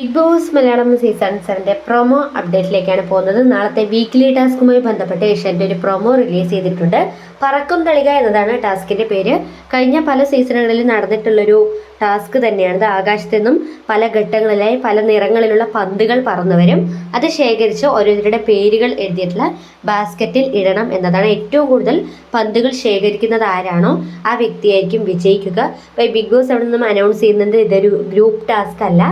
Big Boss Malayalam season സെവന്റെ promo അപ്ഡേറ്റിലേക്കാണ് പോകുന്നത്. നാളത്തെ വീക്ക്ലി ടാസ്കുമായി ബന്ധപ്പെട്ട് ഏഷ്യന്റെ ഒരു പ്രൊമോ റിലീസ് ചെയ്തിട്ടുണ്ട്. പറക്കും തളിക എന്നതാണ് ടാസ്കിന്റെ പേര്. കഴിഞ്ഞ പല സീസണുകളിൽ നടന്നിട്ടുള്ളൊരു ടാസ്ക് തന്നെയാണ് ഇത്. ആകാശത്തു നിന്നും പല ഘട്ടങ്ങളിലായി പല നിറങ്ങളിലുള്ള പന്തുകൾ പറന്നു വരും. അത് ശേഖരിച്ച് ഓരോരുത്തരുടെ പേരുകൾ എഴുതിയിട്ടുള്ള ബാസ്ക്കറ്റിൽ ഇടണം എന്നതാണ് ഏറ്റവും കൂടുതൽ പന്തുകൾ ശേഖരിക്കുന്നത് ആരാണോ ആ വ്യക്തിയായിരിക്കും വിജയിക്കുക. ബിഗ് ബോസ് അവിടെ നിന്നും അനൗൺസ് ചെയ്യുന്നത് ഇതൊരു ഗ്രൂപ്പ് ടാസ്ക് അല്ല.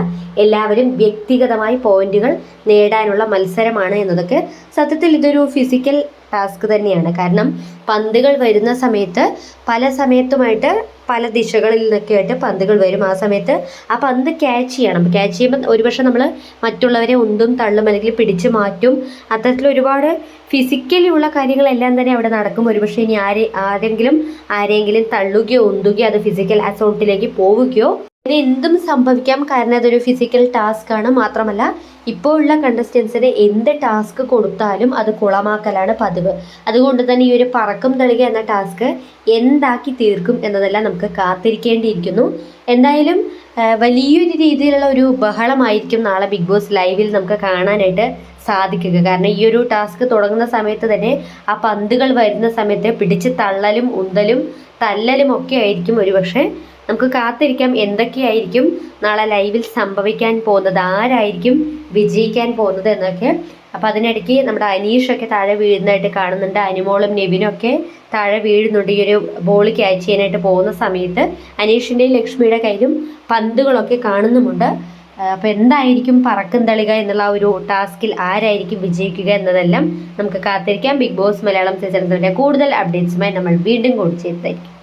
എല്ലാവരും വ്യക്തിഗതമായി പോയിന്റുകൾ നേടാനുള്ള മത്സരമാണ് എന്നതൊക്കെ സത്യത്തിൽ ഇതൊരു ഫിസിക്കൽ ടാസ്ക് തന്നെയാണ്. കാരണം പന്തുകൾ വരുന്ന സമയത്ത് പല സമയത്തുമായിട്ട് പല ദിശകളിൽ നിന്നൊക്കെ ആയിട്ട് പന്തുകൾ വരും. ആ സമയത്ത് ആ പന്ത് ക്യാച്ച് ചെയ്യണം. ക്യാച്ച് ചെയ്യുമ്പോൾ ഒരുപക്ഷെ നമ്മൾ മറ്റുള്ളവരെ ഉന്തും തള്ളും അല്ലെങ്കിൽ പിടിച്ചു മാറ്റും. അത്തരത്തിൽ ഒരുപാട് ഫിസിക്കലി ഉള്ള കാര്യങ്ങളെല്ലാം തന്നെ അവിടെ നടക്കും. ഒരുപക്ഷെ ഇനി ആരെ ആരെങ്കിലും ആരെങ്കിലും തള്ളുകയോ ഉന്തുകയോ അത് ഫിസിക്കൽ അസൗണ്ടിലേക്ക് പോവുകയോ ഇങ്ങനെ എന്തും സംഭവിക്കാം. കാരണം അതൊരു ഫിസിക്കൽ ടാസ്ക് ആണ്. മാത്രമല്ല ഇപ്പോൾ ഉള്ള കണ്ടസ്റ്റൻസിന് എന്ത് ടാസ്ക് കൊടുത്താലും അത് കുളമാക്കലാണ് പതിവ്. അതുകൊണ്ട് തന്നെ ഈ ഒരു പറക്കും തളിക എന്ന ടാസ്ക് എന്താക്കി തീർക്കും എന്നതെല്ലാം നമുക്ക് കാത്തിരിക്കേണ്ടിയിരിക്കുന്നു. എന്തായാലും വലിയൊരു രീതിയിലുള്ള ഒരു ബഹളമായിരിക്കും നാളെ ബിഗ് ബോസ് ലൈവിൽ നമുക്ക് കാണാനായിട്ട് സാധിക്കുക. കാരണം ഈ ഒരു ടാസ്ക് തുടങ്ങുന്ന സമയത്ത് തന്നെ ആ പന്തുകൾ വരുന്ന സമയത്ത് പിടിച്ച് തള്ളലും ഉന്തലും തല്ലലും ഒക്കെ ആയിരിക്കും ഒരുപക്ഷെ നമുക്ക് കാത്തിരിക്കാം. എന്തൊക്കെയായിരിക്കും നാളെ ലൈവിൽ സംഭവിക്കാൻ പോകുന്നത്? ആരായിരിക്കും വിജയിക്കാൻ പോകുന്നത് എന്നൊക്കെ. അപ്പോൾ അതിനിടയ്ക്ക് നമ്മുടെ അനീഷൊക്കെ താഴെ വീഴുന്നതായിട്ട് കാണുന്നുണ്ട്. അനുമോളും നെബിനും ഒക്കെ താഴെ വീഴുന്നുണ്ട്. ഈ ഒരു ബോൾ ക്യാച്ച് ചെയ്യാനായിട്ട് പോകുന്ന സമയത്ത് അനീഷിന്റെയും ലക്ഷ്മിയുടെ കയ്യിലും പന്തുകളൊക്കെ കാണുന്നുമുണ്ട്. അപ്പോൾ എന്തായിരിക്കും പറക്കും തളിക എന്നുള്ള ഒരു ടാസ്കിൽ ആരായിരിക്കും വിജയിക്കുക എന്നതെല്ലാം നമുക്ക് കാത്തിരിക്കാം. ബിഗ് ബോസ് മലയാളം സീസൺ കൂടുതൽ അപ്ഡേറ്റ്സുമായി നമ്മൾ വീണ്ടും കൂടി ചെയ്തതായിരിക്കും